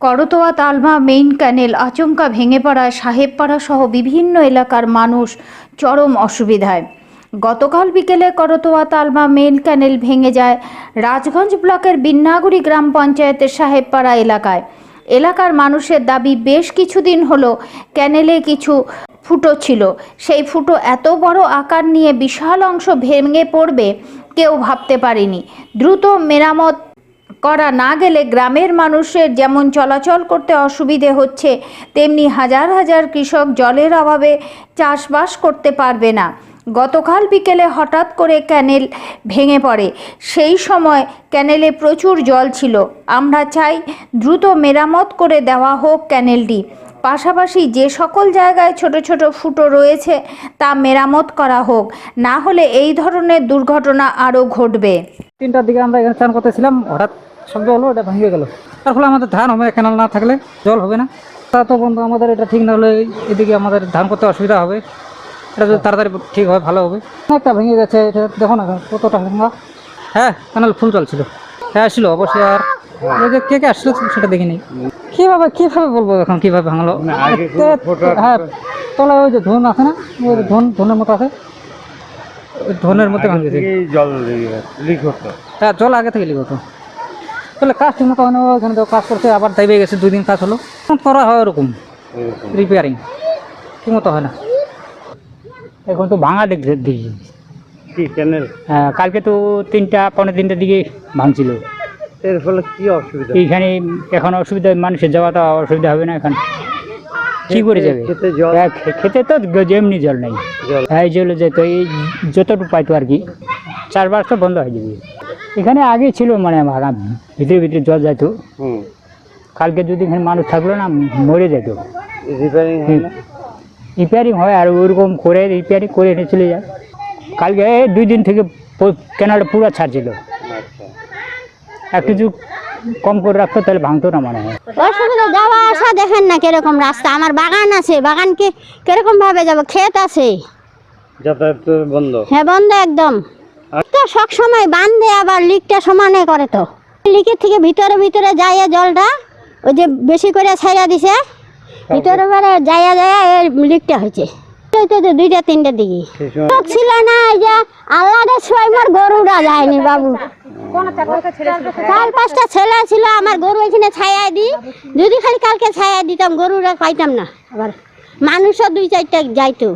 করতোয়া তালমা main ক্যানেল আচমকা ভেঙে পড়ায় সাহেবপাড়া সহ বিভিন্ন এলাকার মানুষ চরম অসুবিধায়। গতকাল বিকেলে করতোয়া তালমা মেইন ক্যানেল ভেঙে যায় রাজগঞ্জ ব্লকের বিন্নাগুড়ি গ্রাম পঞ্চায়েতের সাহেবপাড়া এলাকায়। এলাকার মানুষের দাবি, বেশ কিছুদিন হলো ক্যানেলে কিছু ফুটো ছিল। সেই ফুটো এত বড় আকার নিয়ে বিশাল অংশ ভেঙে পড়বে, কেউ ভাবতে পারেনি। দ্রুত মেরামত করা না গেলে গ্রামের মানুষের যেমন চলাচল করতে অসুবিধে হচ্ছে, তেমনি হাজার হাজার কৃষক জলের অভাবে চাষবাস করতে পারবে না। গতকাল বিকেলে হঠাৎ করে ক্যানেল ভেঙে পড়ে। সেই সময় ক্যানেলে প্রচুর জল ছিল। আমরা চাই দ্রুত মেরামত করে দেওয়া হোক ক্যানেলটি। পাশাপাশি যে সকল জায়গায় ছোট ছোট ফুটো রয়েছে, তা মেরামত করা হোক। না হলে এই ধরনের দুর্ঘটনা আরও ঘটবে। তিনটার দিকে আমরা এখানে চান করতেছিলাম। হঠাৎ শব্দ হলো এটা ভেঙে গেল। তার ফলে আমাদের ধান হবে ক্যানাল না থাকলে জল হবে না। তা তো বন্ধু আমাদের এটা ঠিক না হলে এদিকে আমাদের ধান করতে অসুবিধা হবে। এটা যদি তাড়াতাড়ি ঠিক হয় ভালো হবে। একটা ভেঙে গেছে এটা দেখো না কতটা ভাঙা। হ্যাঁ ক্যানাল ফুল চলছিল। হ্যাঁ আসছিল অবশ্যই। আর ওই যে কে কে আসছিল সেটা দেখিনি। কীভাবে কীভাবে বলব এখন কীভাবে ভাঙলো? হ্যাঁ তলায় ওই যে ধন আছে না ওই যে ধন ধনের মতো আছে। ধনের মধ্যে ভাঙে গেছে জল লিক হতো। হ্যাঁ জল আগে থেকে লিখো তো তাহলে কাজ ঠিক মতো হয় না ওখানে তো কাজ করতে আবার দাইবে গেছে দুই দিন কাজ হলো। করা হয় ওরকম রিপেয়ারিং ঠিক মতো হয় না। এখন তো ভাঙা দেখছে দেখি হ্যাঁ, কালকে তো তিনটা পনেরো তিনটার দিকে ভাঙছিল। এর ফলে কি অসুবিধা? এইখানে এখন অসুবিধা মানুষের যাওয়া তো অসুবিধা হবে না এখন। কি করে যাবে? খেতে হ্যাঁ, তো যেমনি জল নেই। জল। হ্যাঁ জল যেত এই যতটুকু পাইতো আর কি চারবার তো বন্ধ হয়ে যাবে। এখানে আগে ছিল মানে ভিতরে ভিতরে জল যেত কালকে যদি এখানে মানুষ থাকল না মরে যেত রিপেয়ারিং হয় রিপেয়ারিং হয় আর ওরকম করে রিপেয়ারিং করে এনে চলে যায়। কালকে এই দুই দিন থেকে কেনালটা পুরো ছাড়ছিল। আচ্ছা। একটু যদি কম করে রাখতো তাহলে ভাঙতো না মনে হয়। অসুবিধা যাওয়া আসা দেখেন না কীরকম রাস্তা। আমার বাগান আছে বাগানকে কীরকম ভাবে যাব? ক্ষেত আছে। যাতায়াত বন্ধ। হ্যাঁ বন্ধ একদম। তো সব সময় বান্ধে আবার লিকটা সমানে করে তো। লিকের থেকে ভিতরে ভিতরে যায় জলটা ওই যে বেশি করে ছাইরা দিছে ভিতরে বেড়ে যাইয়া যায় লিকটা হয়েছে দুইটা তিনটা দিকে। ছিল না এই যে আল্লাহর ছয় মোর গরুটা যায়নি বাবু। চার পাঁচটা ছেলে ছিল? আমার গরু এখানে ছায়া দিই যদি খালি কালকে ছায়া দিতাম গরুরা পাইতাম না। আবার মানুষও দুই চারটা যাইতো।